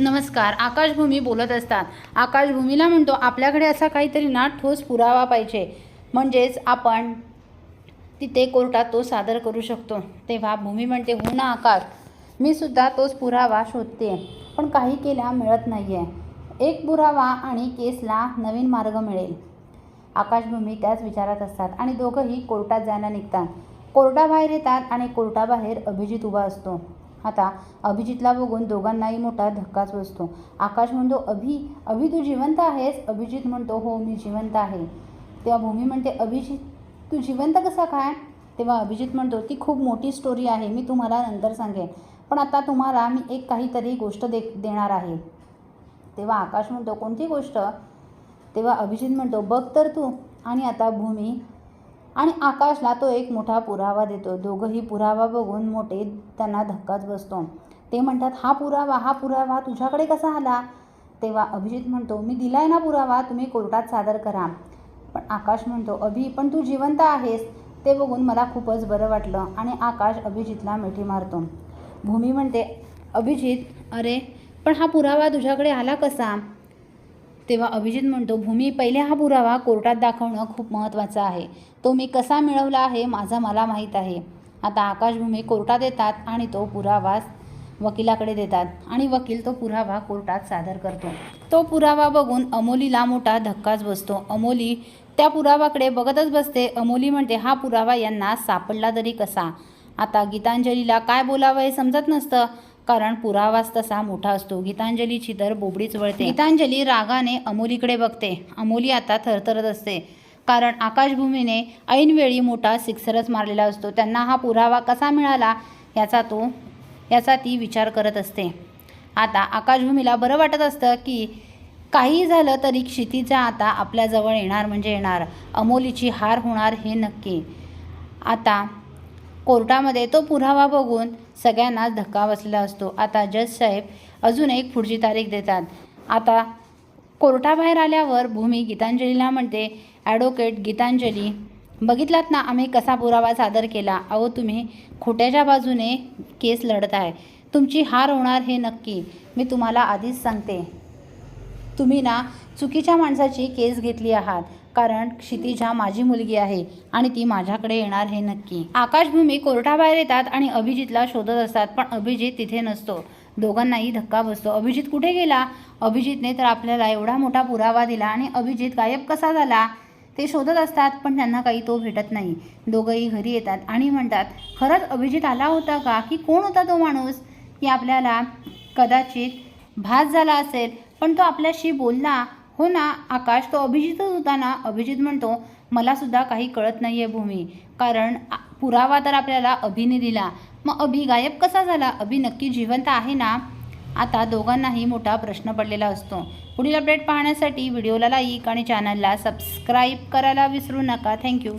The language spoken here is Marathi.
नमस्कार आकाशभूमी बोलत असतात. आकाशभूमीला म्हणतो आपल्याकडे असा काहीतरी ना ठोस पुरावा पाहिजे. म्हणजेच आपण तिथे कोर्टात तो सादर करू शकतो. तेव्हा भूमी म्हणते हो ना आकाश मी सुद्धा तोच पुरावा शोधते पण काही केल्या मिळत नाही आहे एक पुरावा आणि केसला नवीन मार्ग मिळेल. आकाशभूमी त्याच विचारात असतात आणि दोघंही कोर्टात जायला निघतात. कोर्टाबाहेर येतात आणि कोर्टाबाहेर अभिजित उभा असतो. आता अभिजितला बघून दोघांनाही मोठा धक्काच बसतो. आकाश म्हणतो अभि अभि तू जिवंत आहेस? अभिजित म्हणतो हो मी जिवंत आहे. तेव्हा भूमी म्हणते अभिजित तू जिवंत कसा काय? तेव्हा अभिजित म्हणतो ती खूप मोठी स्टोरी आहे मी तुम्हाला नंतर सांगेन. पण आता तुम्हाला मी एक काहीतरी गोष्ट दे देणार आहे. तेव्हा आकाश म्हणतो कोणती गोष्ट? तेव्हा अभिजित म्हणतो बघ तर तू. आणि आता भूमी आणि आकाशला तो एक मोठा पुरावा देतो. दोघंही पुरावा बघून मोठे त्यांना धक्काच बसतो. ते म्हणतात हा पुरावा हा पुरावा तुझ्याकडे कसा आला? तेव्हा अभिजित म्हणतो मी दिलाय ना पुरावा तुम्ही कोर्टात सादर करा. पण आकाश म्हणतो अभि पण तू जिवंत आहेस. ते बघून मला खूपच बरं वाटलं आणि आकाश अभिजितला मिठी मारतो. भूमी म्हणते अभिजित अरे पण हा पुरावा तुझ्याकडे आला कसा? तेव्हा अभिजित म्हणतो भूमी पहिले हा पुरावा कोर्टात दाखवणं खूप महत्त्वाचं आहे. तो मी कसा मिळवला आहे माझा मला माहीत आहे. आता आकाशभूमी कोर्टात येतात आणि तो पुरावा वकिलाकडे देतात. आणि वकील तो पुरावा कोर्टात सादर करतो. तो पुरावा बघून अमोलीला मोठा धक्काच बसतो. अमोली त्या पुरावाकडे बघतच बसते. अमोली म्हणते हा पुरावा यांना सापडला तरी कसा? आता गीतांजलीला काय बोलावं हे समजत नसतं. कारण पुरावाच तसा मोठा असतो. गीतांजलीची तर बोबडीच वळते. गीतांजली रागाने अमोलीकडे बघते. अमोली आता थरथरत असते. कारण आकाशभूमीने ऐनवेळी मोठा सिक्सरच मारलेला असतो. त्यांना हा पुरावा कसा मिळाला याचा तो याचा ती विचार करत असते. आता आकाशभूमीला बरं वाटत असतं की काही झालं तरी क्षितीचा आता आपल्याजवळ येणार म्हणजे येणार. अमोलीची हार होणार हे नक्की. आता कोर्टामध्ये तो पुरावा बघून सगळ्यांनाच धक्का बसलेला असतो. आता जज साहेब अजून एक पुढची तारीख देतात. आता कोर्टाबाहेर आल्यावर भूमी गीतांजलीला म्हणते ॲडव्होकेट गीतांजली बघितलात ना आम्ही कसा पुरावा सादर केला? अहो तुम्ही खोट्याच्या बाजूने केस लढत आहे तुमची हार होणार हे नक्की. मी तुम्हाला आधीच सांगते. तुम्ही ना चुकीच्या माणसाची केस घेतली आहात. कारण क्षितिजा माझी मुलगी आहे आणि ती माझ्याकडे येणार हे नक्की. आकाशभूमी कोर्टाबाहेर येतात आणि अभिजितला शोधत असतात पण अभिजित तिथे नसतो. दोघांनाही धक्का बसतो. अभिजित कुठे गेला? अभिजितने तर आपल्याला एवढा मोठा पुरावा दिला आणि अभिजित गायब कसा झाला? ते शोधत असतात पण त्यांना काही तो भेटत नाही. दोघंही घरी येतात आणि म्हणतात खरंच अभिजित आला होता का? की कोण होता तो माणूस? की आपल्याला कदाचित भास झाला असेल पण तो आपल्याशी बोलला हो ना आकाश तो अभिजितच होता ना? अभिजित म्हणतो मलासुद्धा काही कळत नाही आहे भूमी. कारण आ- पुरावा तर आपल्याला अभिने दिला. मग अभि गायब कसा झाला? अभि नक्की जिवंत आहे ना? आता दोघांनाही मोठा प्रश्न पडलेला असतो. पुढील अपडेट पाहण्यासाठी व्हिडिओला लाईक आणि चॅनलला सबस्क्राईब करायला विसरू नका. थँक्यू